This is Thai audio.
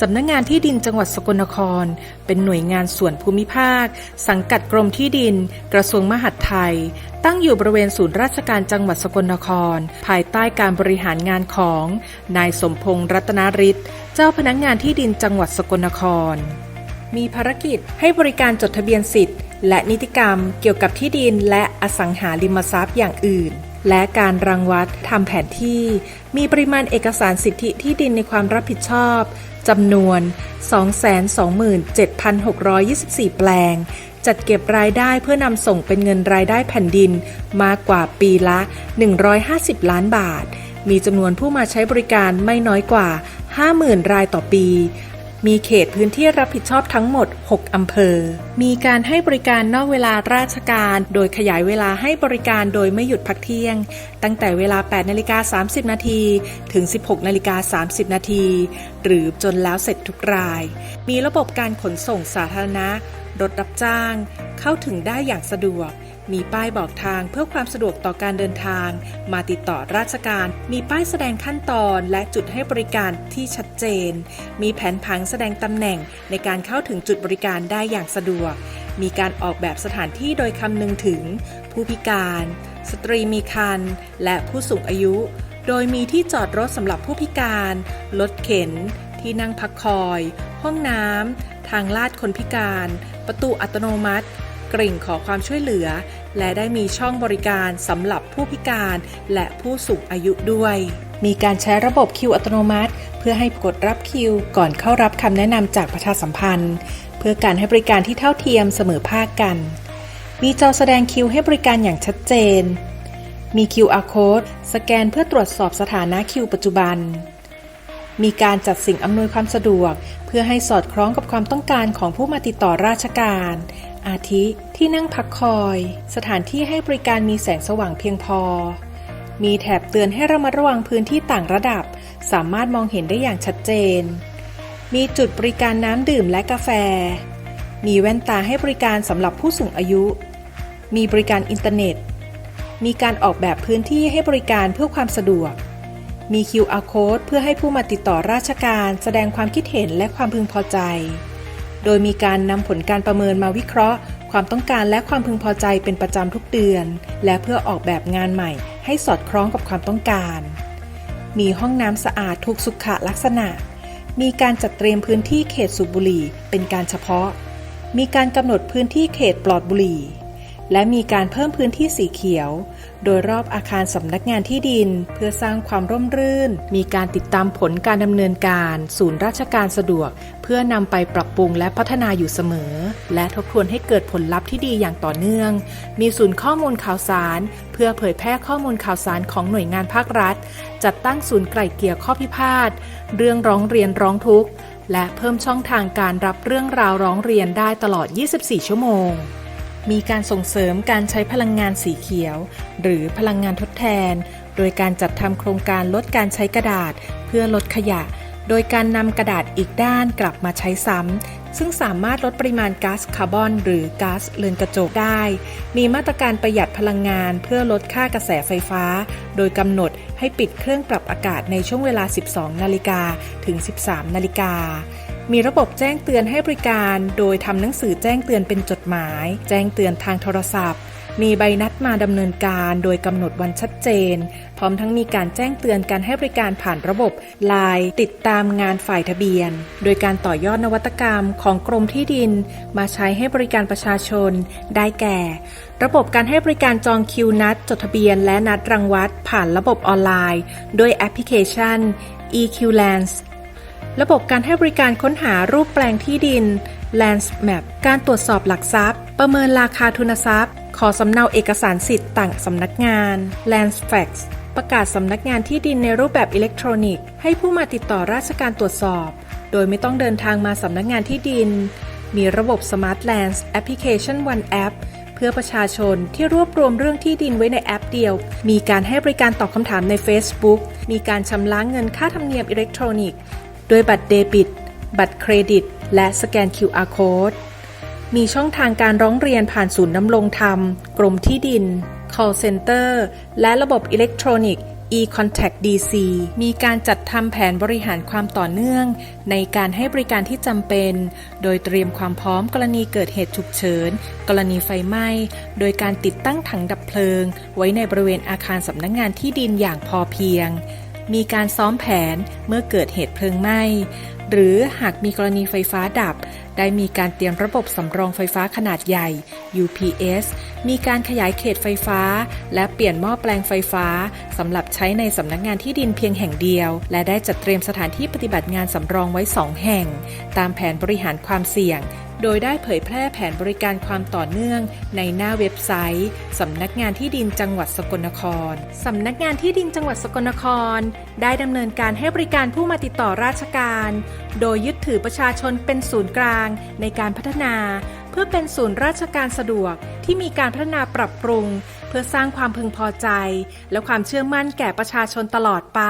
สำนักงงานที่ดินจังหวัดสกลนคร เป็นหน่วยงานส่วนภูมิภาค สังกัดกรมที่ดิน กระทรวงมหาดไทย ตั้งอยู่บริเวณศูนย์ราชการจังหวัดสกลนคร ภายใต้การบริหารงานของ นายสมพงษ์รัตนาริศเจ้าพนักงงานที่ดินจังหวัดสกลนคร มีภารกิจให้บริการจดทะเบียนสิทธิ์ และนิติกรรมเกี่ยวกับที่ดินและอสังหาริมทรัพย์อย่างอื่นและการรังวัดทำแผนที่ มีปริมาณเอกสารสิทธิที่ดินในความรับผิดชอบ จำนวน 227,624 แปลง จัดเก็บรายได้เพื่อนำส่งเป็นเงินรายได้แผ่นดินมากกว่าปีละ 150 ล้านบาท มีจำนวนผู้มาใช้บริการไม่น้อยกว่า 50,000 รายต่อปี มีเขตพื้นที่รับผิดชอบทั้งหมด 6 อำเภอ มีการให้บริการนอกเวลาราชการ โดยขยายเวลาให้บริการโดยไม่หยุดพักเที่ยง ตั้งแต่เวลา 8นาฬิกา30 นาทีถึง 16นาฬิกา30 นาทีหรือจนแล้วเสร็จทุกราย มีระบบการขนส่งสาธารณะ รถรับจ้าง เข้าถึงได้อย่างสะดวก มีป้ายบอกทางเพื่อความสะดวกต่อการเดินทาง มาติดต่อราชการ มีป้ายแสดงขั้นตอนและจุดให้บริการที่ชัดเจน มีแผนผังแสดงตำแหน่งในการเข้าถึงจุดบริการได้อย่างสะดวก มีการออกแบบสถานที่โดยคำนึงถึง ผู้พิการ สตรีมีครรภ์และผู้สูงอายุ โดยมีที่จอดรถสำหรับผู้พิการ รถเข็น ที่นั่งพักคอย ห้องน้ำทางลาดคนพิการ ประตูอัตโนมัติ กริ่งขอความช่วยเหลือ และได้มีช่องบริการสำหรับผู้พิการและผู้สูงอายุด้วย มีการใช้ระบบคิวอัตโนมัติ เพื่อให้กดรับคิว ก่อนเข้ารับคำแนะนำจากประชาสัมพันธ์ เพื่อการให้บริการที่เท่าเทียมเสมอภาคกัน มีจอแสดงคิวให้บริการอย่างชัดเจน มี QR code สแกนเพื่อตรวจสอบสถานะคิวปัจจุบันมีการจัดสิ่งอำนวยความสะดวก เพื่อให้สอดคล้องกับความต้องการของผู้มาติดต่อราชการ อาทิที่นั่งพักคอย สถานที่ให้บริการมีแสงสว่างเพียงพอ มีแถบเตือนให้ระมัดระวังพื้นที่ต่างระดับ สามารถมองเห็นได้อย่างชัดเจน มีจุดบริการน้ำดื่มและกาแฟ มีแว่นตาให้บริการสำหรับผู้สูงอายุ มีบริการอินเทอร์เน็ต มีการออกแบบพื้นที่ให้บริการเพื่อความสะดวก มี QR code เพื่อให้ผู้มาติดต่อราชการ แสดงความคิดเห็นและความพึงพอใจ โดยมีการนำผลการประเมินมาวิเคราะห์ ความต้องการและความพึงพอใจเป็นประจำทุกเดือน และเพื่อออกแบบงานใหม่ ให้สอดคล้องกับความต้องการ มีห้องน้ำสะอาดถูกสุขลักษณะ มีการจัดเตรียมพื้นที่เขตสูบบุหรี่เป็นการเฉพาะ มีการกำหนดพื้นที่เขตปลอดบุหรี่ และมีการเพิ่มพื้นที่สีเขียว โดยรอบอาคารสำนักงานที่ดิน เพื่อสร้างความร่มรื่น มีการติดตามผลการดำเนินการ ศูนย์ราชการสะดวก เพื่อนำไปปรับปรุงและพัฒนาอยู่เสมอ และทบทวนให้เกิดผลลัพธ์ที่ดีอย่างต่อเนื่อง มีศูนย์ข้อมูลข่าวสาร เพื่อเผยแพร่ข้อมูลข่าวสารของหน่วยงานภาครัฐ จัดตั้งศูนย์ไกล่เกลี่ยข้อพิพาทเรื่องร้องเรียนร้องทุกข์และเพิ่มช่องทางการรับเรื่องราวร้องเรียนได้ตลอด 24 ชั่วโมง มีการส่งเสริมการใช้พลังงานสีเขียว หรือพลังงานทดแทน โดยการจัดทำโครงการลดการใช้กระดาษ เพื่อลดขยะ โดยการนำกระดาษอีกด้านกลับมาใช้ซ้ำซึ่งสามารถลดปริมาณก๊าซคาร์บอน หรือก๊าซเรือนกระจกได้ มีมาตรการประหยัดพลังงานเพื่อลดค่ากระแสไฟฟ้า โดยกำหนดให้ปิดเครื่องปรับอากาศในช่วงเวลา 12 นาฬิกาถึง 13 นาฬิกา มีระบบแจ้งเตือนให้บริการ โดยทำหนังสือแจ้งเตือนเป็นจดหมาย แจ้งเตือนทางโทรศัพท์ มีใบนัดมาดำเนินการโดยกำหนดวันชัดเจน พร้อมทั้งมีการแจ้งเตือนการให้บริการผ่านระบบไลน์ติดตามงานฝ่ายทะเบียน โดยการต่อยอดนวัตกรรมของกรมที่ดิน มาใช้ให้บริการประชาชน ได้แก่ ระบบการให้บริการจองคิวนัด จดทะเบียน และนัดรังวัดผ่านระบบออนไลน์ ด้วยแอปพลิเคชัน EQLands ระบบการให้บริการค้นหารูปแปลงที่ดิน Lands Map การตรวจสอบหลักทรัพย์ ประเมินราคาทุนทรัพย์ ขอสำเนาเอกสารสิทธิ์ต่างสำนักงาน Lands Facts ประกาศสำนักงานที่ดินในรูปแบบอิเล็กทรอนิกส์ ให้ผู้มาติดต่อราชการตรวจสอบ โดยไม่ต้องเดินทางมาสำนักงานที่ดิน มีระบบ Smart Lands Application One App เพื่อประชาชนที่รวบรวมเรื่องที่ดินไว้ในแอปเดียว มีการให้บริการตอบคำถามใน Facebook มีการชำระเงินค่าธรรมเนียมอิเล็กทรอนิกส์ ด้วยบัตรเดบิต บัตรเครดิต และสแกน QR Code มีช่องทางการร้องเรียนผ่านศูนย์น้ำรงธรรม กรมที่ดิน call center และระบบอิเล็กทรอนิกส์ e-contact DC มีการจัดทำแผนบริหารความต่อเนื่อง ในการให้บริการที่จำเป็น โดยเตรียมความพร้อมกรณีเกิดเหตุฉุกเฉิน กรณีไฟไหม้ โดยการติดตั้งถังดับเพลิง ไว้ในบริเวณอาคารสำนักงงานที่ดินอย่างพอเพียง มีการซ้อมแผนเมื่อเกิดเหตุเพลิงไหม้ หรือหากมีกรณีไฟฟ้าดับ ได้มีการเตรียมระบบสำรองไฟฟ้าขนาดใหญ่ UPS มีการขยายเขตไฟฟ้า และเปลี่ยนหม้อแปลงไฟฟ้าสำหรับใช้ในสำนักงานที่ดินเพียงแห่งเดียว และได้จัดเตรียมสถานที่ปฏิบัติงานสำรองไว้ 2 แห่ง ตามแผนบริหารความเสี่ยง โดยได้เผยแพร่แผนบริการความต่อเนื่อง ในหน้าเว็บไซต์ สำนักงานที่ดินจังหวัดสกลนคร สำนักงานที่ดินจังหวัดสกลนคร ได้ดำเนินการให้บริการผู้มาติดต่อราชการ โดยยึดถือประชาชนเป็นศูนย์กลางในการพัฒนา เพื่อเป็นศูนย์ราชการสะดวกที่มีการพัฒนาปรับปรุง เพื่อสร้างความพึงพอใจ และความเชื่อมั่นแก่ประชาชนตลอดไป